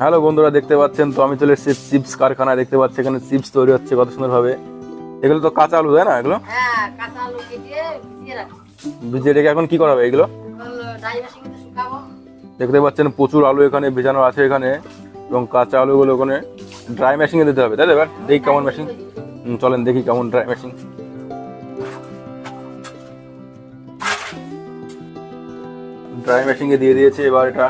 Hello বন্ধুরা দেখতে পাচ্ছেন তো আমি চলে এসেছি চিপস কারখানায়। দেখতে পাচ্ছি এখানে চিপস তৈরি হচ্ছে কত সুন্দর ভাবে এগুলো তো কাঁচা আলু তাই না এগুলো? হ্যাঁ কাঁচা আলু কেটে ভিজিয়ে রেখে এখন কি করা হবে এগুলো দেখতে পাচ্ছেন প্রচুর আলু এখানে ভেজানো আছে এখানে এবং কাঁচা আলুগুলো ওখানে ড্রাই মেশিনে দিতে হবে তাই এবার? দেখি কেমন মেশিন চলেন দেখি কেমন ড্রাই মেশিন ড্রাই মেশিনে দিয়ে দিয়েছে এবার এটা।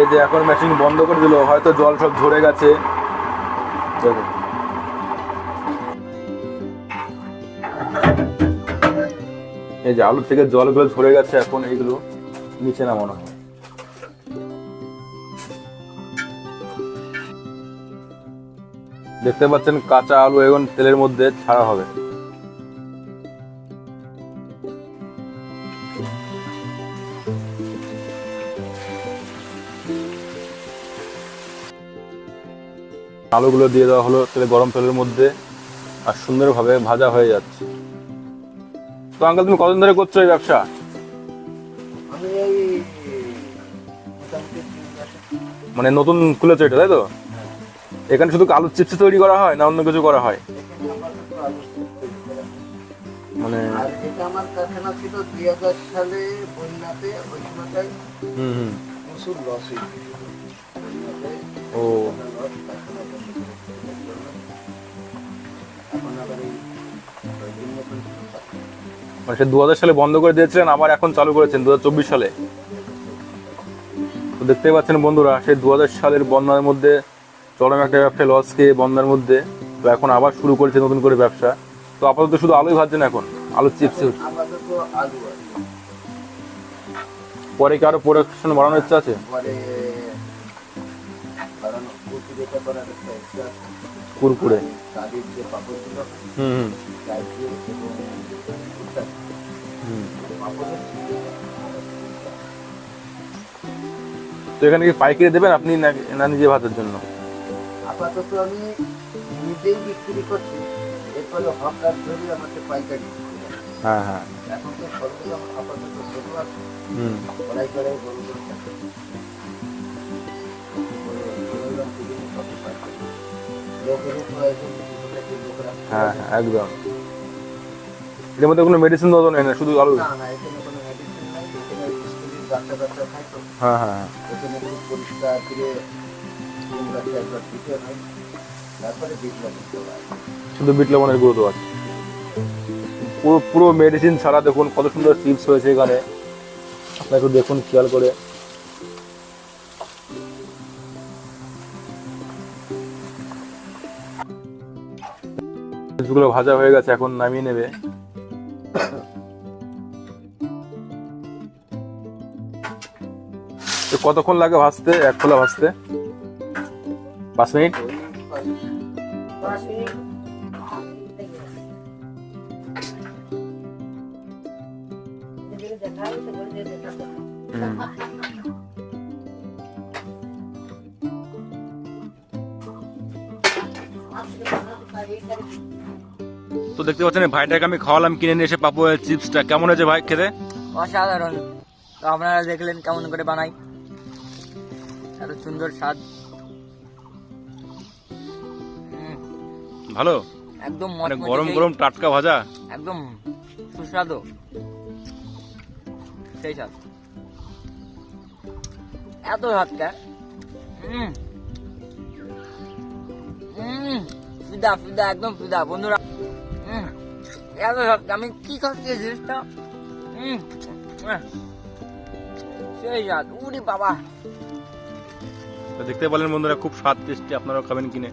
এই যে এখন মেশিন বন্ধ করে দিল, হয়তো জল সব ঝরে গেছে। এই যে আলুর থেকে জলগুলো ঝরে গেছে এখন, এইগুলো নিচে নামানো হয়। দেখতে পাচ্ছেন কাঁচা আলু এখন তেলের মধ্যে ছাড়া হবে। আলুগুলো দিয়ে দেওয়া হলো তেলে গরম তেলের মধ্যে আর সুন্দরভাবে ভাজা হয়ে যাচ্ছে। তো আঙ্কাল তুমি কতদিন ধরে করছ এই ব্যবসা? মানে নতুন খুলেছো এটা তাই তো? এখানে শুধু আলুর চিপস তৈরি করা হয় না অন্য কিছু করা হয়? হয়। মানে এটা আমার কারখানা ছিল দুই হাজার সালে বন্যাতে ওই সময়টাই হুম হুম। প্রচুর লস হয়েছিল। ও। সে দু সালে বন্ধ করে দিয়েছিলেন, আবার এখন চালু করেছেন দু হাজার চব্বিশ সালে। তো দেখতেই পাচ্ছেন বন্ধুরা, সেই দু সালের বন্যার মধ্যে, চরম একটা ব্যবসায় লস খেয়ে বন্যার মধ্যে, তো এখন আবার শুরু করেছে নতুন করে ব্যবসা। তো আপাতত শুধু আলুই ভাজছেন এখন, আলুর চিপস পরে কি আরও প্রোডাকশন বাড়ানোর ইচ্ছা আছে? কুরকুরে। হুম তো এখানে কি পাইকারি দেবেন আপনি না- না নিজে ভাতের জন্য? আপাতত আমি নিজেই বিক্রি করছি। এরপরে হকার ধরে আমাকে পাইকারি হ্যাঁ হ্যাঁ। এখন তো সরকারি আপাতত হুম। কড়াই কড়াই হ্যাঁ হ্যাঁ একদম। এর মধ্যে কোনো মেডিসিন দেওয়া নেই না শুধু আলু। হ্যাঁ হ্যাঁ হ্যাঁ। শুধু বিট লবণের গুঁড়ো আছে। পুরো পুরো মেডিসিন ছাড়া দেখুন কত সুন্দর চিপস হয়েছে এখানে। আপনারা একটু দেখুন খেয়াল করে। চিপসগুলো ভাজা হয়ে গেছে, এখন নামিয়ে নেবে। কতক্ষণ লাগে ভাজতে? এক খোলা ভাজতে? পাঁচ মিনিট। তো দেখতে পাচ্ছেন ভাইটাকে আমি খাওয়ালাম কিনে নিয়ে এসে পাপু চিপসটা। কেমন হয়েছে ভাই খেতে? অসাধারণ। তো আপনারা দেখলেন কেমন করে বানাই। এত সুন্দর স্বাদ। ভালো? একদম মানে গরম গরম টাটকা ভাজা? একদম সুস্বাদু। সেই স্বাদ। এত হুম হুম। ফিদা ফিদা, একদম ফিদা, বন্ধুরা। এত সব, আমি কি খাচ্ছি জিনিসটা? সেই স্বাদ উড়ি বাবা। দেখতে পেলেন বন্ধুরা, খুব স্বাদ টেস্টি, আপনারাও খাবেন কিনে।